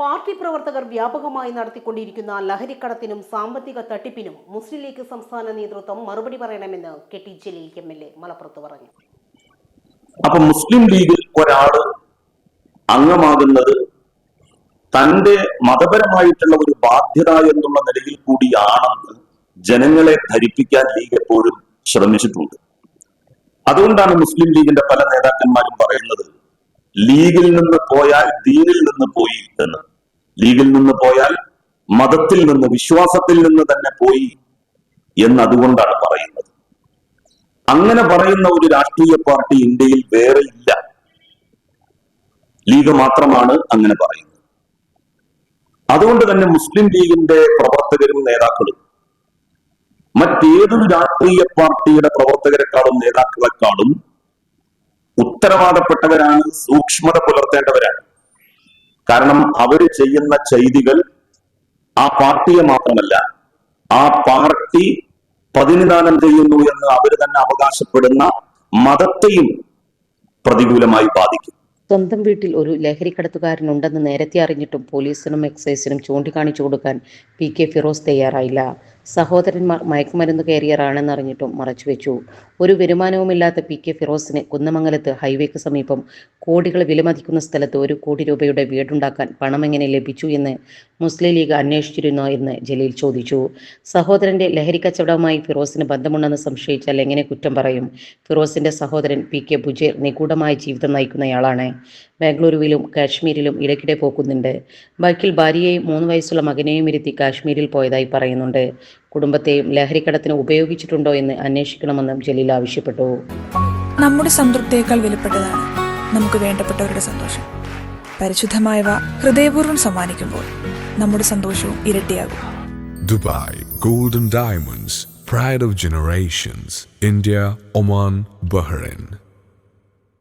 Party പ്രവർത്തകർ വ്യാപകമായി നടത്തിക്കൊണ്ടിരിക്കുന്ന ലഹരിക്കടത്തിനും സാമ്പത്തിക തട്ടിപ്പിനും മുസ്ലിം ലീഗ് സംസ്ഥാന നേതൃത്വം മറുപടി പറയണമെന്ന് K T Jaleel M L A മലപ്പുറത്ത് പറഞ്ഞു. അപ്പൊ മുസ്ലിം ലീഗിൽ ഒരാൾ അംഗമാകുന്നത് തന്റെ മതപരമായിട്ടുള്ള ഒരു ബാധ്യത എന്നുള്ള നിലയിൽ കൂടിയാണെന്ന് ജനങ്ങളെ ധരിപ്പിക്കാൻ ലീഗ് എപ്പോഴും ശ്രമിച്ചിട്ടുണ്ട്. അതുകൊണ്ടാണ് മുസ്ലിം ലീഗിന്റെ പല നേതാക്കന്മാരും പറയുന്നത് ലീഗിൽ നിന്ന് പോയാൽ ദീനിൽ നിന്ന് പോയി എന്ന്. ലീഗിൽ നിന്ന് പോയാൽ മതത്തിൽ നിന്ന് വിശ്വാസത്തിൽ നിന്ന് തന്നെ പോയി എന്ന് അതുകൊണ്ടാണ് പറയുന്നത്. അങ്ങനെ പറയുന്ന ഒരു രാഷ്ട്രീയ പാർട്ടി ഇന്ത്യയിൽ വേറെ ഇല്ല. ലീഗ് മാത്രമാണ് അങ്ങനെ പറയുന്നത്. അതുകൊണ്ട് തന്നെ മുസ്ലിം ലീഗിന്റെ പ്രവർത്തകരും നേതാക്കളും മറ്റേതൊരു രാഷ്ട്രീയ പാർട്ടിയുടെ പ്രവർത്തകരെക്കാളും നേതാക്കളെക്കാളും ഉത്തരവാദപ്പെട്ടവരാണ് സൂക്ഷ്മത പുലർത്തേണ്ടവരാണ്. കാരണം അവർ ചെയ്യുന്ന ചെയ്തികൾ ആ പാർട്ടിയെ മാത്രമല്ല ആ പാർട്ടി പ്രതിനിധാനം ചെയ്യുന്നു എന്ന് അവർ തന്നെ അവകാശപ്പെടുന്ന മതത്തെയും പ്രതികൂലമായി ബാധിക്കും. സ്വന്തം വീട്ടിൽ ഒരു ലഹരിക്കടത്തുകാരനുണ്ടെന്ന് നേരത്തെ അറിഞ്ഞിട്ടും പോലീസിനും എക്സൈസിനും ചൂണ്ടിക്കാണിച്ചു കൊടുക്കാൻ പി കെ ഫിറോസ് തയ്യാറായില്ല. സഹോദരന്മാർ മയക്കുമരുന്ന് കാരിയറാണെന്ന് അറിഞ്ഞിട്ടും മറച്ചുവെച്ചു. ഒരു വരുമാനവുമില്ലാത്ത പി കെ ഫിറോസിന് കുന്നമംഗലത്ത് ഹൈവേക്ക് സമീപം കോടികൾ വിലമതിക്കുന്ന സ്ഥലത്ത് ഒരു കോടി രൂപയുടെ വീടുണ്ടാക്കാൻ പണം എങ്ങനെ ലഭിച്ചു എന്ന് മുസ്ലിം ലീഗ് അന്വേഷിച്ചിരുന്നോ എന്ന് ജലീൽ ചോദിച്ചു. സഹോദരന്റെ ലഹരി കച്ചവടവുമായി ഫിറോസിന് ബന്ധമുണ്ടെന്ന് സംശയിച്ചാൽ എങ്ങനെ കുറ്റം പറയും? ഫിറോസിന്റെ സഹോദരൻ പി കെ ബുജേർ നിഗൂഢമായ ജീവിതം നയിക്കുന്നയാളാണ്. ബാംഗ്ലൂരുവിലും കാശ്മീരിലും ഇടയ്ക്കിടെ പോക്കുന്നുണ്ട്. ബൈക്കിൽ ഭാര്യയെയും മൂന്ന് വയസ്സുള്ള മകനെയും ഇരുത്തി കാശ്മീരിൽ പോയതായി പറയുന്നുണ്ട്. കുടുംബത്തെയും ലഹരിക്കടത്തിന് ഉപയോഗിച്ചിട്ടുണ്ടോ എന്ന് അന്വേഷിക്കണമെന്നും ജലീൽ ആവശ്യപ്പെട്ടു. നമ്മുടെ സംതൃപ്തിയേക്കാൾ വിലപ്പെട്ടതാണ് നമുക്ക് വേണ്ടപ്പെട്ടവരുടെ സന്തോഷം. പരിശുദ്ധമായവ ഹൃദയപൂർവം സമ്മാനിക്കുമ്പോൾ നമ്മുടെ സന്തോഷവും ഇരട്ടിയാകും. Dubai golden diamonds pride of generations India Oman Bahrain.